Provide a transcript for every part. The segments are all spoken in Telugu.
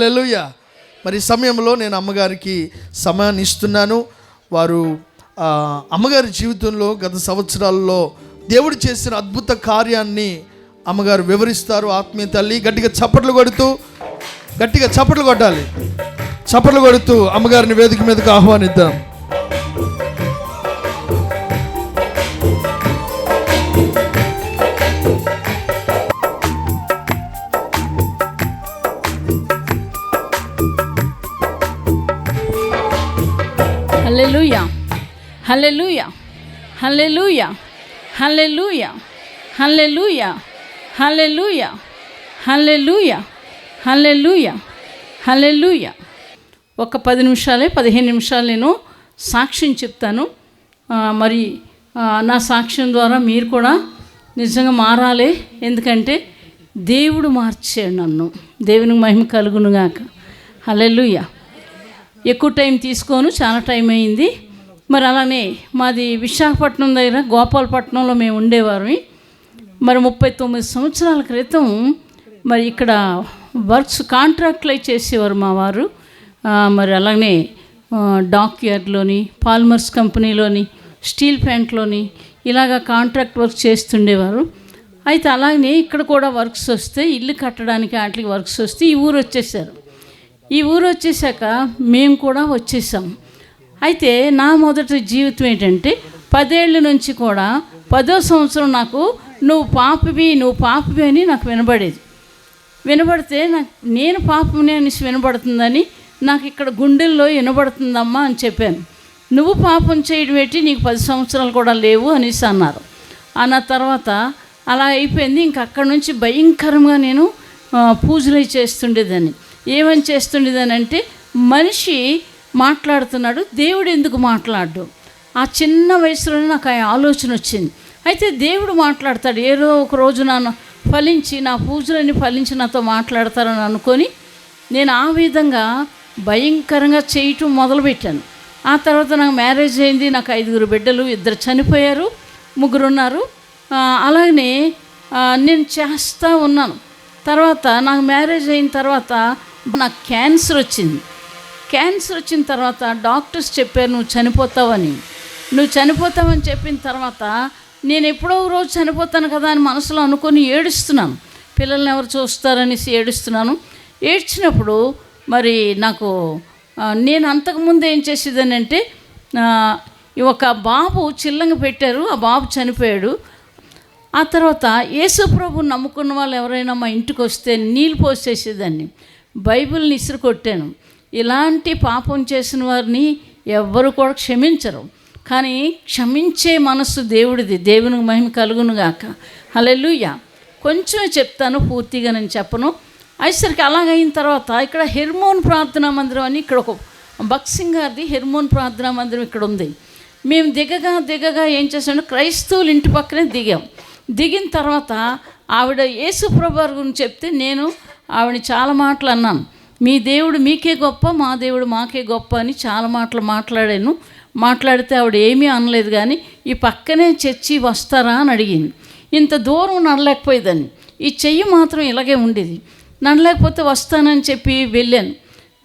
హలెలుయ మరి సమయంలో నేను అమ్మగారికి సమయాన్ని ఇస్తున్నాను. వారు అమ్మగారి జీవితంలో గత సంవత్సరాల్లో దేవుడు చేసిన అద్భుత కార్యాన్ని అమ్మగారు వివరిస్తారు. ఆత్మీయ తల్లి గట్టిగా చప్పట్లు కొడుతూ గట్టిగా చప్పట్లు కొట్టాలి. చప్పట్లు కొడుతూ అమ్మగారిని వేదిక మీదకు ఆహ్వానిద్దాం. హల్లెలూయా హల్లెలూయా హల్లెలూయా హల్లెలూయా హల్లెలూయా హల్లెలూయా హల్లెలూయా హల్లెలూయా హల్లెలూయా ఒక పది నిమిషాలే పదిహేను నిమిషాలు నేను సాక్ష్యం చెప్తాను. మరి నా సాక్ష్యం ద్వారా మీరు కూడా నిజంగా మారాలి. ఎందుకంటే దేవుడు మార్చాడు నన్ను. దేవునికి మహిమ కలుగునుగాక. హల్లెలూయా ఎక్కువ టైం తీసుకోను చాలా టైం అయింది. మరి అలానే మాది విశాఖపట్నం దగ్గర గోపాలపట్నంలో మేము ఉండేవారు మరి ముప్పై తొమ్మిది సంవత్సరాల క్రితం మరి ఇక్కడ వర్క్స్ కాంట్రాక్ట్లు అయి చేసేవారు మా వారు. మరి అలానే డాక్ యార్డ్లోని పాల్మర్స్ కంపెనీలోని స్టీల్ ప్యాంట్లోని ఇలాగ కాంట్రాక్ట్ వర్క్ చేస్తుండేవారు. అయితే అలాగనే ఇక్కడ కూడా వర్క్స్ వస్తే ఇల్లు కట్టడానికి వాటికి వర్క్స్ వస్తే ఈ ఊరు వచ్చేసారు. ఈ ఊరు వచ్చేసాక మేము కూడా వచ్చేసాం. అయితే నా మొదటి జీవితం ఏంటంటే పదేళ్ళ నుంచి కూడా పదో సంవత్సరం నాకు నువ్వు పాపవి నువ్వు పాపవి అని నాకు వినబడేది. వినబడితే నాకు నేను పాపని అనేసి వినబడుతుందని నాకు ఇక్కడ గుండెల్లో వినబడుతుందమ్మా అని చెప్పాను. నువ్వు పాపం చేయడం ఏంటి? నీకు పది సంవత్సరాలు కూడా లేవు అనేసి అన్నారు. అన్న తర్వాత అలా అయిపోయింది. ఇంక అక్కడి నుంచి భయంకరంగా నేను పూజలు చేస్తుండేదాన్ని. ఏమని చేస్తుండేదనంటే అంటే మనిషి మాట్లాడుతున్నాడు దేవుడు ఎందుకు మాట్లాడు ఆ చిన్న వయసులోనే నాకు ఆ ఆలోచన వచ్చింది. అయితే దేవుడు మాట్లాడతాడు ఏదో ఒక రోజు నన్ను ఫలించి నా పూజలన్నీ ఫలించి నాతో మాట్లాడతారని అనుకొని నేను ఆ విధంగా భయంకరంగా చేయటం మొదలుపెట్టాను. ఆ తర్వాత నాకు మ్యారేజ్ అయింది నాకు ఐదుగురు బిడ్డలు ఇద్దరు చనిపోయారు ముగ్గురు ఉన్నారు అలాగనే నేను చేస్తూ ఉన్నాను. తర్వాత నాకు మ్యారేజ్ అయిన తర్వాత నాకు క్యాన్సర్ వచ్చింది. క్యాన్సర్ వచ్చిన తర్వాత డాక్టర్స్ చెప్పారు నువ్వు చనిపోతావని. నువ్వు చనిపోతావని చెప్పిన తర్వాత నేను ఎప్పుడో ఒక రోజు చనిపోతాను కదా అని మనసులో అనుకొని ఏడుస్తున్నాను. పిల్లల్ని ఎవరు చూస్తారనేసి ఏడుస్తున్నాను. ఏడ్చినప్పుడు మరి నాకు నేను అంతకుముందు ఏం చేసేదని అంటే ఒక బాబు చిల్లంగ పెట్టారు ఆ బాబు చనిపోయాడు. ఆ తర్వాత యేసు ప్రభు నమ్ముకున్న వాళ్ళు ఎవరైనా మా ఇంటికి వస్తే నీళ్ళు పోసేసేదాన్ని. బైబిల్ని ఇసురు కొట్టాను ఇలాంటి పాపం చేసిన వారిని ఎవ్వరు కూడా క్షమించరు. కానీ క్షమించే మనస్సు దేవుడిది. దేవునికి మహిమ కలుగును గాక. కొంచెం చెప్తాను పూర్తిగా నేను చెప్పను. ఐశ్వర్కి అలాగైన తర్వాత ఇక్కడ హెర్మోన్ ప్రార్థనా మందిరం అని ఇక్కడ ఒక బక్సింగ్ గారిది హెర్మోన్ ప్రార్థనా మందిరం ఇక్కడ ఉంది. మేము దిగగా దిగగా ఏం చేసాము క్రైస్తవులు ఇంటి పక్కనే దిగాం. దిగిన తర్వాత ఆవిడ యేసుప్రభు గురించి చెప్తే నేను ఆవిడని చాలా మాటలు అన్నాను. మీ దేవుడు మీకే గొప్ప మా దేవుడు మాకే గొప్ప అని చాలా మాటలు మాట్లాడాను. మాట్లాడితే ఆవిడ ఏమీ అనలేదు కానీ ఈ పక్కనే చర్చి వస్తారా అని అడిగింది. ఇంత దూరం నడలేకపోయేదాన్ని. ఈ చెయ్యి మాత్రం ఇలాగే ఉండేది. నడలేకపోతే వస్తానని చెప్పి వెళ్ళాను.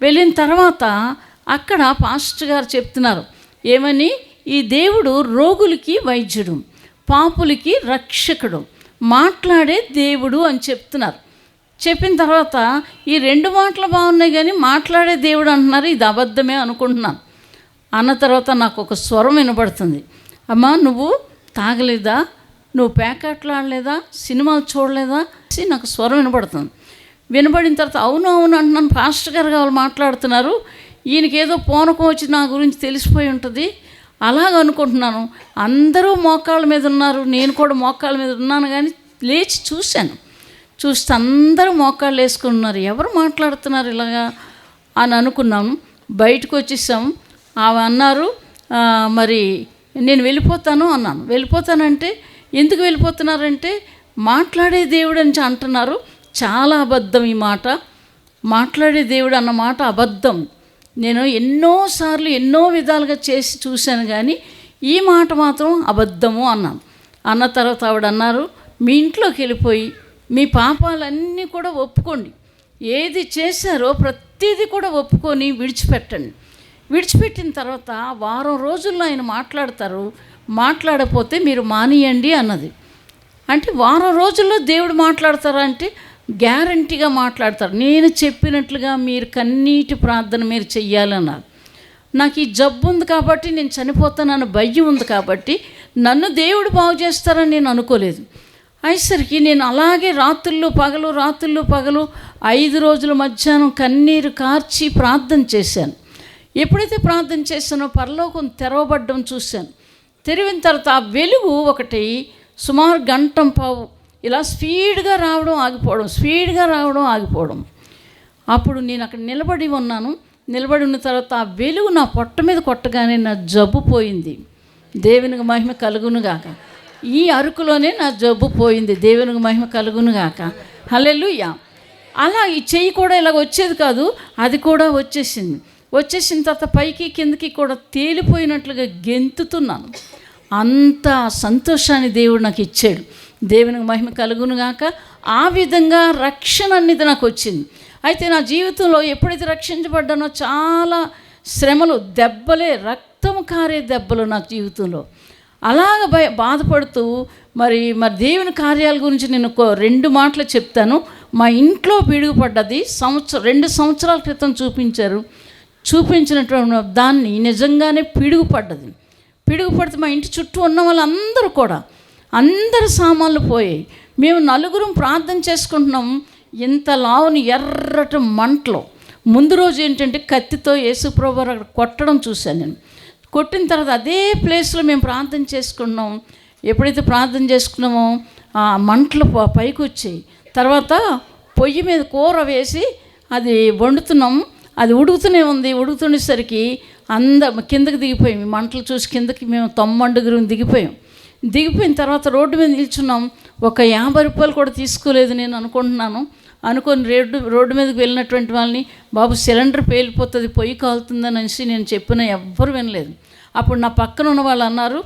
వెళ్ళిన తర్వాత అక్కడ పాస్టర్ గారు చెప్తున్నారు ఏమని? ఈ దేవుడు రోగులకి వైద్యుడు పాపులకి రక్షకుడు మాట్లాడే దేవుడు అని చెప్తున్నారు. చెప్పిన తర్వాత ఈ రెండు మాటలు బాగున్నాయి కానీ మాట్లాడే దేవుడు అంటున్నారు ఇది అబద్ధమే అనుకుంటున్నాను. అన్న తర్వాత నాకు ఒక స్వరం వినబడుతుంది. అమ్మా నువ్వు తాగలేదా? నువ్వు ప్యాకెట్లు ఆడలేదా? సినిమాలు చూడలేదా? అని నాకు స్వరం వినబడుతుంది. వినబడిన తర్వాత అవును అవును అంటున్నాను. పాస్టర్ గారు వాళ్ళు మాట్లాడుతున్నారు. ఈయనకి ఏదో పూనకం వచ్చి నా గురించి తెలిసిపోయి ఉంటుంది. అలాగ అనుకుంటున్నాను. అందరూ మోకాళ్ళ మీద ఉన్నారు. నేను కూడా మోకాళ్ళ మీద ఉన్నాను కానీ లేచి చూశాను. చూస్తే అందరూ మోకాళ్ళు వేసుకుని ఉన్నారు ఎవరు మాట్లాడుతున్నారు ఇలాగా అని అనుకున్నాం. బయటకు వచ్చేసాం. ఆమె అన్నారు మరి నేను వెళ్ళిపోతాను అన్నాను. వెళ్ళిపోతానంటే ఎందుకు వెళ్ళిపోతున్నారంటే మాట్లాడే దేవుడు అని అంటున్నారు. చాలా అబద్ధం ఈ మాట. మాట్లాడే దేవుడు అన్న మాట అబద్ధం. నేను ఎన్నోసార్లు ఎన్నో విధాలుగా చేసి చూశాను కానీ ఈ మాట మాత్రం అబద్ధము అన్నాను. అన్న తర్వాత ఆవిడ అన్నారు మీ ఇంట్లోకి వెళ్ళిపోయి మీ పాపాలన్నీ కూడా ఒప్పుకోండి. ఏది చేశారో ప్రతిదీ కూడా ఒప్పుకొని విడిచిపెట్టండి. విడిచిపెట్టిన తర్వాత వారం రోజుల్లో ఆయన మాట్లాడతారు. మాట్లాడపోతే మీరు మానియండి అన్నది. అంటే వారం రోజుల్లో దేవుడు మాట్లాడతారా అంటే గ్యారంటీగా మాట్లాడతారు. నేను చెప్పినట్లుగా మీరు కన్నీటి ప్రార్థన మీరు చెయ్యాలన్నారు. నాకు ఈ జబ్బు ఉంది కాబట్టి నేను చనిపోతానన్న భయం ఉంది కాబట్టి నన్ను దేవుడు బాగు చేస్తారని నేను అనుకోలేదు. అయ్యేసరికి నేను అలాగే రాత్రుల్లో పగలు రాత్రుల్లో పగలు ఐదు రోజుల మధ్యాహ్నం కన్నీరు కార్చి ప్రార్థన చేశాను. ఎప్పుడైతే ప్రార్థన చేశానో పరలోకం తెరవబడ్డం చూశాను. తెరివిన తర్వాత ఆ వెలుగు ఒకటి సుమారు గంటం పావు ఇలా స్పీడ్గా రావడం ఆగిపోవడం స్పీడ్గా రావడం ఆగిపోవడం. అప్పుడు నేను అక్కడ నిలబడి ఉన్నాను. నిలబడి ఉన్న తర్వాత ఆ వెలుగు నా పొట్ట మీద కొట్టగానే నా జబ్బు పోయింది. దేవునికి మహిమ కలుగునుగాక ఈ అరుకులోనే నా జబ్బు పోయింది. దేవునికి మహిమ కలుగును గాక. హల్లెలూయా. అలా ఈ చెయ్యి కూడా ఇలాగ వచ్చేది కాదు అది కూడా వచ్చేసింది. వచ్చేసిన తర్వాత పైకి కిందకి కూడా తేలిపోయినట్లుగా గెంతుతున్నాను. అంత సంతోషాన్ని దేవుడు నాకు ఇచ్చాడు. దేవునికి మహిమ కలుగునుగాక ఆ విధంగా రక్షణ అనేది నాకు వచ్చింది. అయితే నా జీవితంలో ఎప్పుడైతే రక్షించబడ్డానో చాలా శ్రమలు దెబ్బలే రక్తము కారే దెబ్బలు నా జీవితంలో. అలాగ భయ బాధపడుతూ మరి మరి దేవుని కార్యాల గురించి నేను రెండు మాటలు చెప్తాను. మా ఇంట్లో పిడుగుపడ్డది సంవత్సరం రెండు సంవత్సరాల క్రితం చూపించారు. చూపించినటువంటి దాన్ని నిజంగానే పిడుగుపడ్డది. పిడుగుపడితే మా ఇంటి చుట్టూ ఉన్న వాళ్ళందరూ కూడా అందరు సామాన్లు పోయాయి. మేము నలుగురం ప్రార్థన చేసుకుంటున్నాం. ఇంత లావుని ఎర్రటి మంటలో. ముందు రోజు ఏంటంటే కత్తితో యేసుప్రభు అక్కడ కొట్టడం చూశాను నేను. కొట్టిన తర్వాత అదే ప్లేస్లో మేము ప్రార్థన చేసుకున్నాం. ఎప్పుడైతే ప్రార్థన చేసుకున్నామో ఆ మంటలు పైకి వచ్చాయి తర్వాత పొయ్యి మీద కూర వేసి అది వండుతున్నాం. అది ఉడుకుతూనే ఉంది. ఉడుకుతుండేసరికి అంద కిందకి దిగిపోయాం. మంటలు చూసి కిందకి మేము తొమ్మండుగురు దిగిపోయాం. దిగిపోయిన తర్వాత రోడ్డు మీద నిల్చున్నాం. ఒక యాభై రూపాయలు కూడా తీసుకోలేదు నేను అనుకుంటున్నాను. అనుకొని రోడ్డు రోడ్డు మీదకి వెళ్ళినటువంటి వాళ్ళని బాబు సిలిండర్ పేలిపోతుంది పొయ్యి కాలుతుందని అనేసి నేను చెప్పిన ఎవ్వరు వినలేదు. అప్పుడు నా పక్కన ఉన్న వాళ్ళు అన్నారు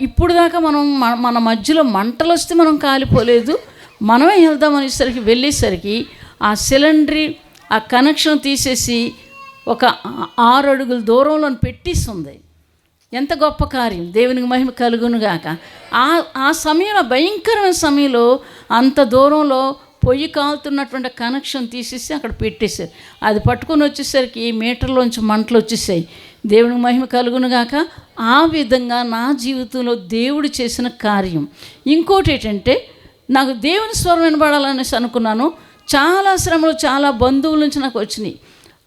ఇప్పుడు దాకా మనం మన- మన మధ్యలో మంటలు వస్తే మనం కాలిపోలేదు. మనమే వెళ్దాం అనేసరికి వెళ్ళేసరికి ఆ సిలిండర్ ఆ కనెక్షన్ తీసేసి ఒక ఆరు అడుగుల దూరంలో పెట్టిస్తుంది ఎంత గొప్ప కార్యం. దేవునికి మహిమ కలుగునుగాక ఆ ఆ సమయంలో భయంకరమైన సమయంలో అంత దూరంలో పొయ్యి కాలుతున్నటువంటి కనెక్షన్ తీసేసి అక్కడ పెట్టేశారు. అది పట్టుకొని వచ్చేసరికి మీటర్లోంచి మంటలు వచ్చేసాయి. దేవుని మహిమ కలుగునుగాక ఆ విధంగా నా జీవితంలో దేవుడు చేసిన కార్యం. ఇంకోటి ఏంటంటే నాకు దేవుని స్వరం వినబడాలనేసి అనుకున్నాను. చాలా శ్రమలు చాలా బంధువుల నుంచి నాకు వచ్చినాయి.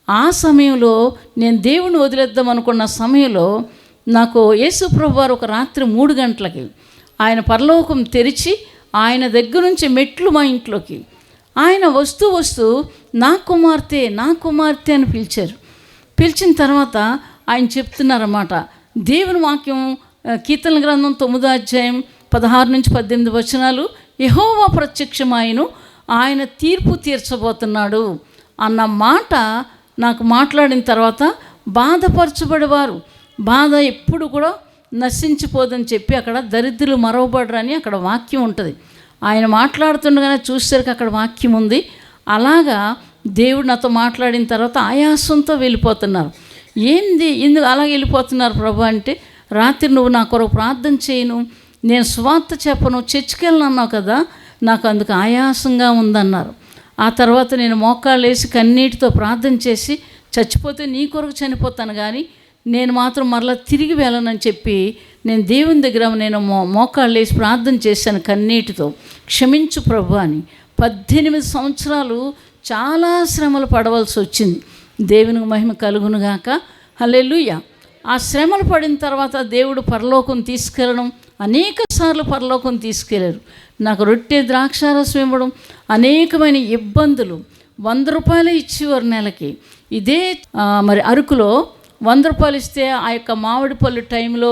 ఆ సమయంలో నేను దేవుని వదిలేద్దాం అనుకున్న సమయంలో నాకు యేసుప్రభు వారు ఒక రాత్రి మూడు గంటలకి ఆయన పరలోకం తెరిచి ఆయన దగ్గర నుంచి మెట్లు మా ఇంట్లోకి. ఆయన వస్తూ వస్తూ నా కుమార్తె నా కుమార్తె అని పిలిచారు. పిలిచిన తర్వాత ఆయన చెప్తున్నారన్నమాట. దేవుని వాక్యం కీర్తన గ్రంథం తొమ్మిదో అధ్యాయం పదహారు నుంచి పద్దెనిమిది వచనాలు యహోవా ప్రత్యక్షమాయను ఆయన తీర్పు తీర్చబోతున్నాడు అన్న మాట నాకు మాట్లాడిన తర్వాత బాధపరచబడేవారు. బాధ ఎప్పుడు కూడా నశించిపోదని చెప్పి అక్కడ దరిద్రులు మరవబడరని అక్కడ వాక్యం ఉంటుంది. ఆయన మాట్లాడుతుండగానే చూసేసరికి అక్కడ వాక్యం ఉంది. అలాగా దేవుడు నాతో మాట్లాడిన తర్వాత ఆయాసంతో వెళ్ళిపోతున్నారు. ఏంది ఎందుకు అలా వెళ్ళిపోతున్నారు ప్రభు అంటే రాత్రి నువ్వు నా కొరకు ప్రార్థన చేయను నేను స్వార్థ చెప్పను చర్చికి వెళ్ళన్నావు కదా నాకు అందుకు ఆయాసంగా ఉందన్నారు. ఆ తర్వాత నేను మోకాళ్ళు వేసి కన్నీటితో ప్రార్థన చేసి చచ్చిపోతే నీ కొరకు చనిపోతాను కానీ నేను మాత్రం మరలా తిరిగి వెళ్ళనని చెప్పి నేను దేవుని దగ్గర నేను మో మోకాళ్ళు వేసి ప్రార్థన చేశాను కన్నీటితో. క్షమించు ప్రభు అని. పద్దెనిమిది సంవత్సరాలు చాలా శ్రమలు పడవలసి వచ్చింది. దేవునికి మహిమ కలుగునుగాక హల్లెలూయా. ఆ శ్రమలు పడిన తర్వాత దేవుడు పరలోకం తీసుకెళ్ళడం అనేక సార్లు పరలోకం తీసుకెళ్ళారు. నాకు రొట్టె ద్రాక్షారసం ఇవ్వడం అనేకమైన ఇబ్బందులు వంద రూపాయలు ఇచ్చేవారు నెలకి. ఇదే మరి అరకులో వంద రూపాయలు ఇస్తే ఆ యొక్క మామిడి పళ్ళు టైంలో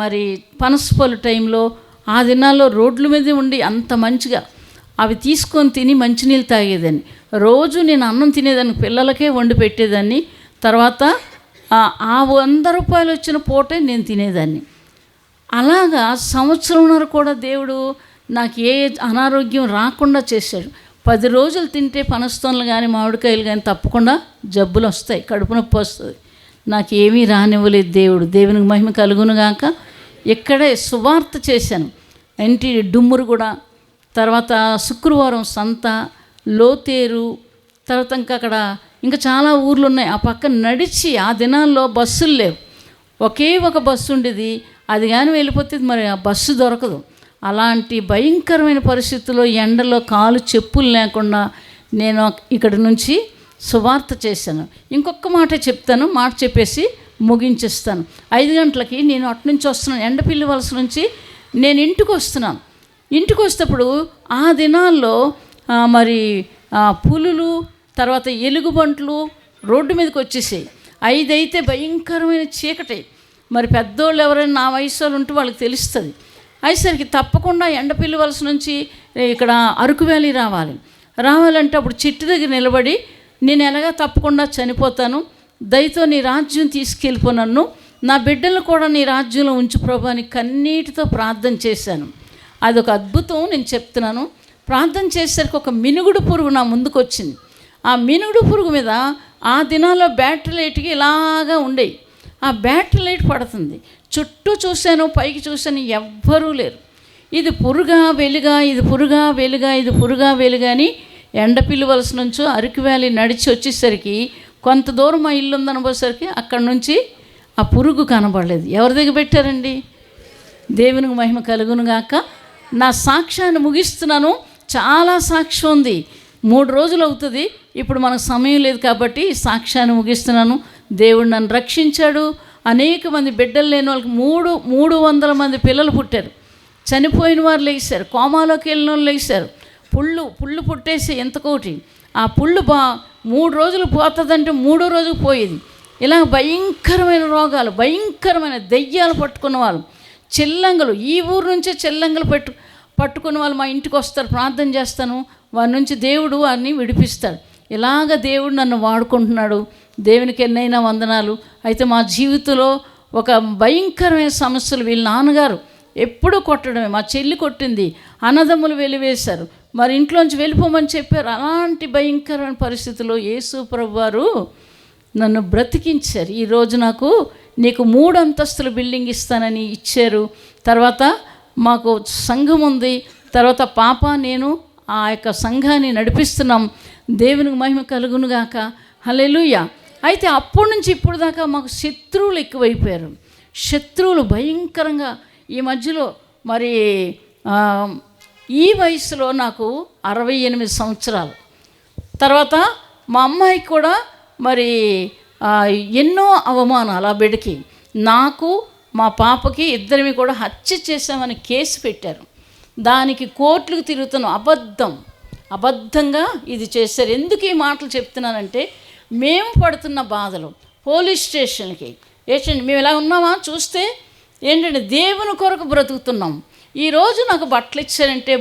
మరి పనస పళ్ళు టైంలో ఆ దినాల్లో రోడ్ల మీద ఉండి అంత మంచిగా అవి తీసుకొని తిని మంచినీళ్ళు తాగేదాన్ని. రోజు నేను అన్నం తినేదాన్ని పిల్లలకే వండి పెట్టేదాన్ని. తర్వాత ఆ వంద రూపాయలు వచ్చిన పూటే నేను తినేదాన్ని. అలాగా సంవత్సరంన్నర కూడా దేవుడు నాకు ఏ అనారోగ్యం రాకుండా చేశాడు. పది రోజులు తింటే పనస్తోన్లు కానీ మామిడికాయలు కానీ తప్పకుండా జబ్బులు వస్తాయి కడుపు నొప్పి వస్తుంది. నాకు ఏమీ రానివ్వలేదు దేవుడు. దేవునికి మహిమ కలుగునుగాక ఇక్కడే సువార్త చేశాను. ఎన్టీ డుమ్మురు కూడా తర్వాత శుక్రవారం సంత లోతేరు తర్వాత ఇంకా అక్కడ ఇంకా చాలా ఊర్లు ఉన్నాయి. ఆ పక్కన నడిచి ఆ దినాల్లో బస్సులు లేవు. ఒకే ఒక బస్సు ఉండేది. అది కానీ వెళ్ళిపోతే మరి ఆ బస్సు దొరకదు. అలాంటి భయంకరమైన పరిస్థితుల్లో ఎండలో కాలు చెప్పులు లేకుండా నేను ఇక్కడి నుంచి సువార్త చేశాను. ఇంకొక మాట చెప్తాను. మాట చెప్పేసి ముగించేస్తాను. ఐదు గంటలకి నేను అటు నుంచి వస్తున్నాను. ఎండపిల్లి వలస నుంచి నేను ఇంటికి వస్తున్నాను. ఇంటికి వచ్చేటప్పుడు ఆ దినాల్లో మరి పులులు తర్వాత ఎలుగుబంట్లు రోడ్డు మీదకి వచ్చేసాయి ఐదైతే భయంకరమైన చీకటి. మరి పెద్దోళ్ళు ఎవరైనా నా వయసు వాళ్ళు ఉంటే వాళ్ళకి తెలుస్తుంది. అయ్యేసరికి తప్పకుండా ఎండపిల్లి వలస నుంచి ఇక్కడ అరకు వ్యాలీ రావాలి. రావాలంటే అప్పుడు చెట్టు దగ్గర నిలబడి నేను ఎలాగా తప్పకుండా చనిపోతాను దయతో నీ రాజ్యం తీసుకెళ్ళిపో నన్ను నా బిడ్డలు కూడా నీ రాజ్యంలో ఉంచు ప్రభు అని కన్నీటితో ప్రార్థన చేశాను. అదొక అద్భుతం నేను చెప్తున్నాను. ప్రార్థన చేసేసరికి ఒక మినుగుడు పురుగు నా ముందుకు వచ్చింది ఆ మినుగుడు పురుగు మీద ఆ దినాల్లో బ్యాటరీ లైట్కి ఇలాగా ఉండేవి ఆ బ్యాటరీ లైట్ పడుతుంది. చుట్టూ చూశాను పైకి చూశాను ఎవ్వరూ లేరు. ఇది పురుగా వెలుగా ఇది పురుగా వెలుగా ఇది పురుగా వెలుగా అని ఎండ వలస నుంచో అరకు వ్యాలీ నడిచి వచ్చేసరికి కొంత దూరం మా ఇల్లు ఉందనబోసరికి అక్కడి నుంచి ఆ పురుగు కనబడలేదు. ఎవరి దగ్గర పెట్టారండి? దేవునికి మహిమ కలుగును గాక నా సాక్ష్యాన్ని ముగిస్తున్నాను. చాలా సాక్ష్యం ఉంది. మూడు రోజులు అవుతుంది. ఇప్పుడు మనకు సమయం లేదు కాబట్టి సాక్ష్యాన్ని ముగిస్తున్నాను. దేవుడు నన్ను రక్షించాడు. అనేక మంది బిడ్డలు లేని వాళ్ళకి మూడు మూడు వందల మంది పిల్లలు పుట్టారు. చనిపోయిన వారు లేచారు. కోమాలోకి వెళ్ళిన వాళ్ళు లేచారు. పుళ్ళు పుళ్ళు పుట్టేసి ఎంతకోటి ఆ పుళ్ళు బా మూడు రోజులు పోతుందంటే మూడో రోజుకు పోయేది. ఇలా భయంకరమైన రోగాలు భయంకరమైన దెయ్యాలు పట్టుకున్న వాళ్ళు. చెల్లంగలు ఈ ఊరు నుంచే చెల్లంగలు పెట్టు పట్టుకుని వాళ్ళు మా ఇంటికి వస్తారు ప్రార్థన చేస్తాను. వారి నుంచి దేవుడు వారిని విడిపిస్తాడు. ఇలాగ దేవుడు నన్ను వాడుకుంటున్నాడు. దేవునికి ఎన్నైనా వందనాలు. అయితే మా జీవితంలో ఒక భయంకరమైన సమస్యలు వీళ్ళ నాన్నగారు ఎప్పుడూ కొట్టడమే. మా చెల్లి కొట్టింది అన్నదమ్ములు వెలివేశారు. మరి ఇంట్లోంచి వెళ్ళిపోమని చెప్పారు. అలాంటి భయంకరమైన పరిస్థితుల్లో యేసు ప్రభు వారు నన్ను బ్రతికించారు. ఈరోజు నాకు నీకు మూడు అంతస్తుల బిల్డింగ్ ఇస్తానని ఇచ్చారు. తర్వాత మాకు సంఘం ఉంది. తర్వాత పాప నేను ఆ యొక్క సంఘాన్ని నడిపిస్తున్నాం. దేవునికి మహిమ కలుగునుగాక హలెలుయ అయితే అప్పటి నుంచి ఇప్పుడు దాకా మాకు శత్రువులు ఎక్కువైపోయారు. శత్రువులు భయంకరంగా ఈ మధ్యలో మరి ఈ వయసులో నాకు అరవై ఎనిమిది సంవత్సరాలు. తర్వాత మా అమ్మాయికి కూడా మరి ఎన్నో అవమానాలు. ఆ బిడ్డకి నాకు మా పాపకి ఇద్దరిని కూడా హత్య చేశామని కేసు పెట్టారు. దానికి కోర్టులకు తిరుగుతున్న అబద్ధం అబద్ధంగా ఇది చేశారు. ఎందుకు ఈ మాటలు చెప్తున్నానంటే మేము పడుతున్న బాధలు పోలీస్ స్టేషన్కి. ఏంటండి మేము ఇలా ఉన్నామా? చూస్తే ఏంటంటే దేవుని కొరకు బ్రతుకుతున్నాం. ఈరోజు నాకు బట్టలు ఇచ్చారంటే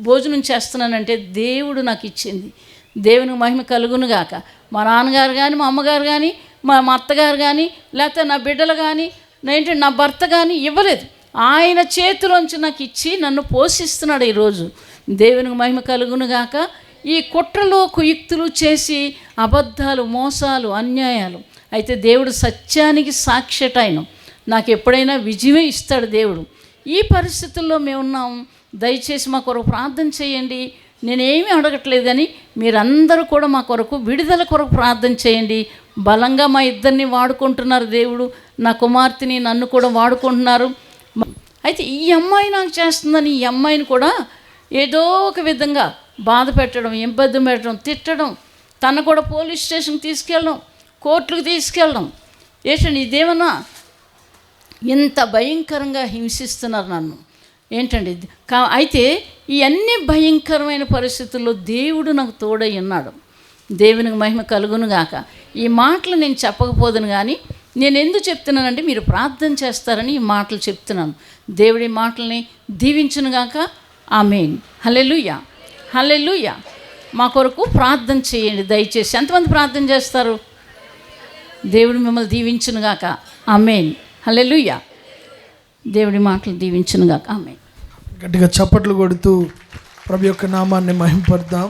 భోజనం చేస్తున్నానంటే దేవుడు నాకు ఇచ్చింది. దేవుని మహిమ కలుగును గాక. మా నాన్నగారు కానీ మా అమ్మగారు కానీ మా మా అత్తగారు కానీ లేకపోతే నా బిడ్డలు కానీ ఏంటి నా భర్త కానీ ఇవ్వలేదు. ఆయన చేతిలోంచి నాకు ఇచ్చి నన్ను పోషిస్తున్నాడు ఈరోజు. దేవునికి మహిమ కలుగును గాక. ఈ కుట్రలు కుయుక్తులు చేసి అబద్ధాలు మోసాలు అన్యాయాలు. అయితే దేవుడు సత్యానికి సాక్ష్యట ఆయన. నాకు ఎప్పుడైనా విజయమే ఇస్తాడు దేవుడు. ఈ పరిస్థితుల్లో మేము ఉన్నాం దయచేసి మా కొరకు ప్రార్థన చేయండి. నేనేమీ అడగట్లేదని మీరందరూ కూడా మా కొరకు విడుదల కొరకు ప్రార్థన చేయండి. బలంగా మా ఇద్దరిని వాడుకుంటున్నారు దేవుడు. నా కుమార్తెని నన్ను కూడా వాడుకుంటున్నారు. అయితే ఈ అమ్మాయి నాకు చేస్తుందని ఈ అమ్మాయిని కూడా ఏదో ఒక విధంగా బాధ పెట్టడం ఇబ్బంది పెట్టడం తిట్టడం తను కూడా పోలీస్ స్టేషన్కి తీసుకెళ్ళడం కోర్టులకు తీసుకెళ్ళడం. ఏంటండి ఇదేమన్నా ఇంత భయంకరంగా హింసిస్తున్నారు నన్ను. ఏంటండి కా అయితే ఈ అన్ని భయంకరమైన పరిస్థితుల్లో దేవుడు నాకు తోడై ఉన్నాడు. దేవునికి మహిమ కలుగును గాక. ఈ మాటలు నేను చెప్పకపోదును కానీ నేను ఎందుకు చెప్తున్నానంటే మీరు ప్రార్థన చేస్తారని ఈ మాటలు చెప్తున్నాను. దేవుడి మాటల్ని దీవించును గాక. ఆమెన్. హలెలుయా హలెలుయా మా కొరకు ప్రార్థన చేయండి దయచేసి. ఎంతమంది ప్రార్థన చేస్తారు? దేవుడు మిమ్మల్ని దీవించునుగాక ఆమెన్. హలెలుయా దేవుడి మాటలు దీవించునుగాక. ఆమె గట్టిగా చప్పట్లు కొడుతూ ప్రభు యొక్క నామాన్ని మహింపడదాం